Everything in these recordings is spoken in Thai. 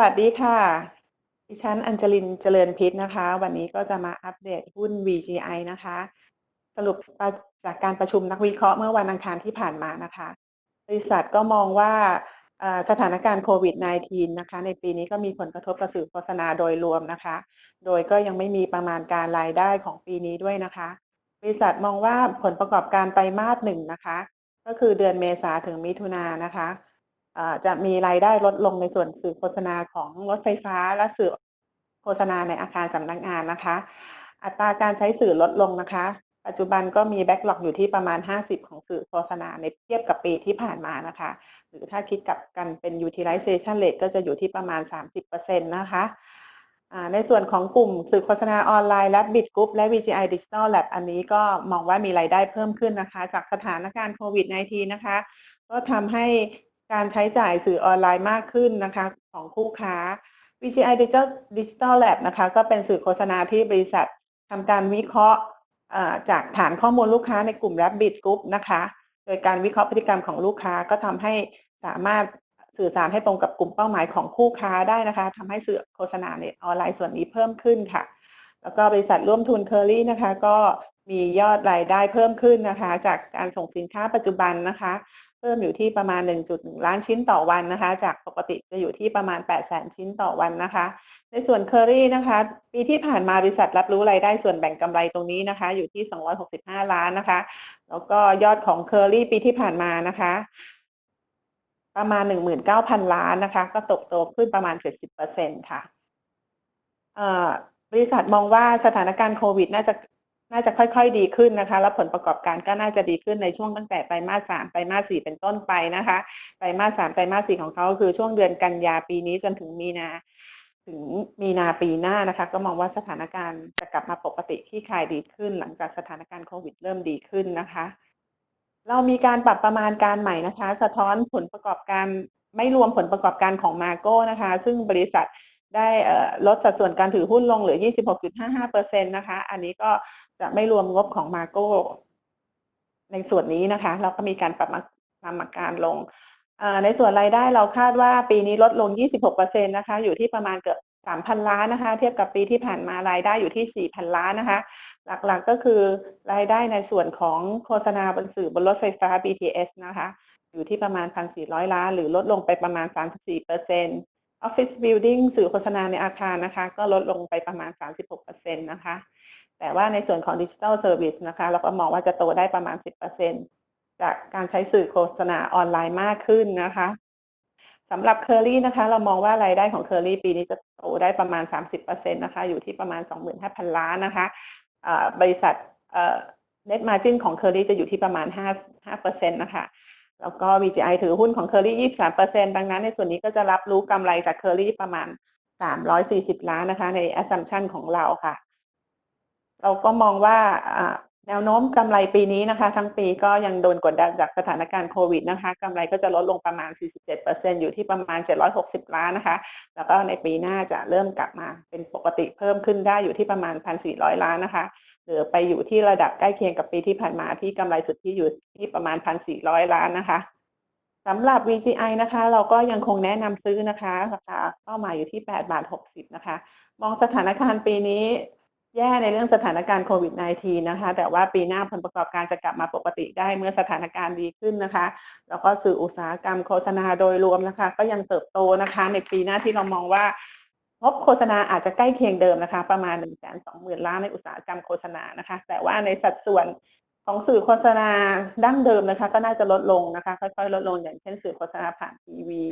วัสดีค่ะ ดิฉันอัญจลินเจริญพิษนะคะ วันนี้ก็จะมาอัปเดตหุ้น VGI นะคะ สรุปจากการประชุมนักวิเคราะห์เมื่อวันอังคารที่ผ่านมานะคะ บริษัทก็มองว่าสถานการณ์โควิด -19 นะคะ ในปีนี้ก็มีผลกระทบกับสื่อโฆษณาโดยรวมนะคะ โดยก็ยังไม่มีประมาณการรายได้ของปีนี้ด้วยนะคะ บริษัทมองว่าผลประกอบการไตรมาสหนึ่งนะคะ ก็คือเดือนเมษาถึงมิถุนายนนะคะ จะมีรายได้ลดลงในส่วนสื่อโฆษณาของรถไฟฟ้าและสื่อโฆษณาในอาคารสำนักงานนะคะ อัตราการใช้สื่อลดลงนะคะ ปัจจุบันก็มีแบ็กหลอกอยู่ที่ประมาณ 50 ของสื่อโฆษณาในเทียบกับปีที่ผ่านมานะคะ หรือถ้าคิดกับกันเป็น utilization rate ก็จะอยู่ที่ประมาณ 30%นะคะในส่วนของกลุ่มสื่อโฆษณาออนไลน์และ Bit Group และ VGI Digital Lab อันนี้ก็มองว่ามีรายได้เพิ่มขึ้นนะคะ จากสถานการณ์โควิด -19 นะคะ ก็ทำให้ การใช้จ่ายสื่อออนไลน์มากขึ้นนะคะของคู่ค้า VGI Digital Digital Lab นะคะก็เป็นสื่อโฆษณาที่บริษัททำการวิเคราะห์จากฐานข้อมูลลูกค้าในกลุ่ม Rabbit Group นะคะ โดยการวิเคราะห์พฤติกรรมของลูกค้าก็ทำให้สามารถสื่อสารให้ตรงกับกลุ่มเป้าหมายของคู่ค้าได้นะคะทำให้สื่อโฆษณาในออนไลน์ส่วนนี้เพิ่มขึ้นค่ะ แล้วก็บริษัทร่วมทุนเคอรี่นะคะ ก็มียอดรายได้เพิ่มขึ้นนะคะ จากการส่งสินค้าปัจจุบันนะคะ พิ่มอยู่ที่ประมาณ 1.1 ล้านชิ้นต่อวันนะคะ จากปกติจะอยู่ที่ประมาณ 800,000 ชิ้นต่อวันนะคะ ในส่วนเคอรี่นะคะ ปีที่ผ่านมาบริษัทรับรู้รายได้ส่วนแบ่งกำไรตรงนี้นะคะ อยู่ที่ 265 ล้านนะคะ แล้วก็ยอดของเคอรี่ปีที่ผ่านมานะคะ ประมาณ 19,000 ล้านนะคะ ก็ตกโตขึ้นประมาณ 70%ค่ะบริษัทมองว่าสถานการณ์โควิด น่าจะ น่าจะค่อยๆดีขึ้นนะคะ แล้วผลประกอบการก็น่าจะดีขึ้นในช่วงตั้งแต่ไตรมาสสามไตรมาสสี่เป็นต้นไปนะคะไตรมาสสามไตรมาสสี่ของเขาคือช่วงเดือนกันยาปีนี้จนถึงมีนาถึงมีนาปีหน้านะคะ ก็มองว่าสถานการณ์จะกลับมาปกติที่คลายดีขึ้น หลังจากสถานการณ์โควิดเริ่มดีขึ้นนะคะ เรามีการปรับประมาณการใหม่นะคะ สะท้อนผลประกอบการไม่รวมผลประกอบการของมาโก้นะคะ ซึ่งบริษัทได้ลดสัดส่วนการถือหุ้นลงเหลือ 26.55%นะคะ อันนี้ก็ จะไม่รวมงบของมาโก้ในส่วนนี้นะคะ เราก็มีการปรับมามาการลง ในส่วนรายได้เราคาดว่าปีนี้ลดลง 26%นะคะ อยู่ที่ประมาณเกือบ 3,000 ล้านนะคะ เทียบกับปีที่ผ่านมารายได้อยู่ที่ 4,000 ล้านนะคะ หลักๆกก็คือรายได้ในส่วนของโฆษณาบนสื่อบนรถไฟฟ้า BTS นะคะ อยู่ที่ประมาณ 1,400 ล้าน หรือลดลงไปประมาณ 34% Office Building สื่อโฆษณาในอาคารนะคะ ก็ลดลงไปประมาณ 36%นะคะ แต่ว่าในส่วนของดิจิทัลเซอร์วิสนะคะ เราก็มองว่าจะโตได้ประมาณ 10%จากการใช้สื่อโฆษณาออนไลน์มากขึ้นนะคะสำหรับเคอรี่นะคะ เรามองว่ารายได้ของเคอรี่ปีนี้จะโตได้ประมาณ 30%นะคะ อยู่ที่ประมาณ 25,000 ล้านนะคะบริษัทเน็ตมาจินของเคอรี่จะอยู่ที่ประมาณ 5 5%นะคะแล้วก็ VGI ถือหุ้นของเคอรี่23%ดังนั้นในส่วนนี้ก็จะรับรู้กำไรจากเคอรี่ประมาณ 340 ล้านนะคะ ใน assumption ของเราค่ะ เราก็มองว่าแนวโน้มกำไรปีนี้นะคะ ทั้งปีก็ยังโดนกดดันจากสถานการณ์โควิดนะคะกำไรก็จะลดลงประมาณ 47%อยู่ที่ประมาณ 760 ล้านนะคะ แล้วก็ในปีหน้าจะเริ่มกลับมาเป็นปกติเพิ่มขึ้นได้อยู่ที่ประมาณ 1,400 ล้านนะคะหรือไปอยู่ที่ระดับใกล้เคียงกับปีที่ผ่านมาที่กำไรสุดที่อยู่ที่ประมาณ 1,400 ล้านนะคะสำหรับ VGI นะคะ เราก็ยังคงแนะนำซื้อนะคะราคาเป้าหมายอยู่ที่ 8 บาท 60 นะคะ มองสถานการณ์ปีนี้ แย่ในเรื่องสถานการณ์โควิด -19 นะคะ แต่ว่าปีหน้าผลประกอบการจะกลับมาปกติได้เมื่อสถานการณ์ดีขึ้นนะคะ แล้วก็สื่ออุตสาหกรรมโฆษณาโดยรวมนะคะ ก็ยังเติบโตนะคะ ในปีหน้าที่เรามองว่างบโฆษณาอาจจะใกล้เคียงเดิมนะคะ ประมาณ1 2 0 0 0 0ล้านในอุตสาหกรรมโฆษณานะคะ แต่ว่าในสัดส่วนของสื่อโฆษณาดั้งเดิมนะคะ ก็น่าจะลดลงนะคะ ค่อยๆ ลดลงอย่างเช่นสื่อโฆษณาผ่านทีวี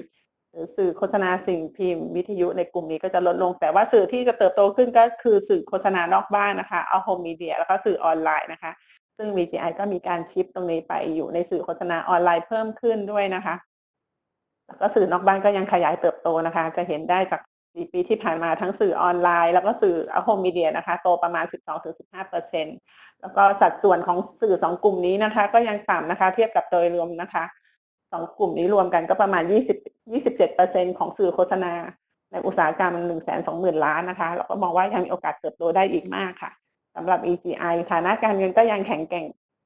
สื่อโฆษณาสิ่งพิมพ์วิทยุในกลุ่มนี้ก็จะลดลง แต่ว่าสื่อที่จะเติบโตขึ้นก็คือสื่อโฆษณานอกบ้านนะคะเอาโฮมมีเดียแล้วก็สื่อออนไลน์นะคะ ซึ่ง VGI ก็มีการชิปตรงนี้ไปอยู่ในสื่อโฆษณาออนไลน์เพิ่มขึ้นด้วยนะคะ แล้วก็สื่อนอกบ้านก็ยังขยายเติบโตนะคะ จะเห็นได้จากปีที่ผ่านมาทั้งสื่อออนไลน์ แล้วก็สื่อเอโฮมมีเดียนะคะโตประมาณ 12-15%แล้วก็สัดส่วนของสื่อสองกลุ่มนี้นะคะ ก็ยังต่ำนะคะ เทียบกับโดยรวมนะคะ สองกลุ่มนี้รวมกันก็ประมาณ 20 27%ของสื่อโฆษณา ในอุตสาหกรรม 1 2 0 0 0 0 ล้านนะคะ เราก็มองว่ายังมีโอกาสเติบโตได้อีกมากค่ะสำหรับ ECI ฐานะการเงินก็ยังแข็งแกร่ง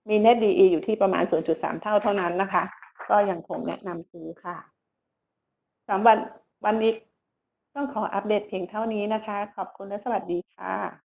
มี Net DE อยู่ที่ประมาณ 0.3 เท่าเท่านั้นนะคะ ก็ยังคงแนะนำซื้อค่ะสำหรับวันนี้ต้องขออัปเดตเพียงเท่านี้นะคะ ขอบคุณและสวัสดีค่ะ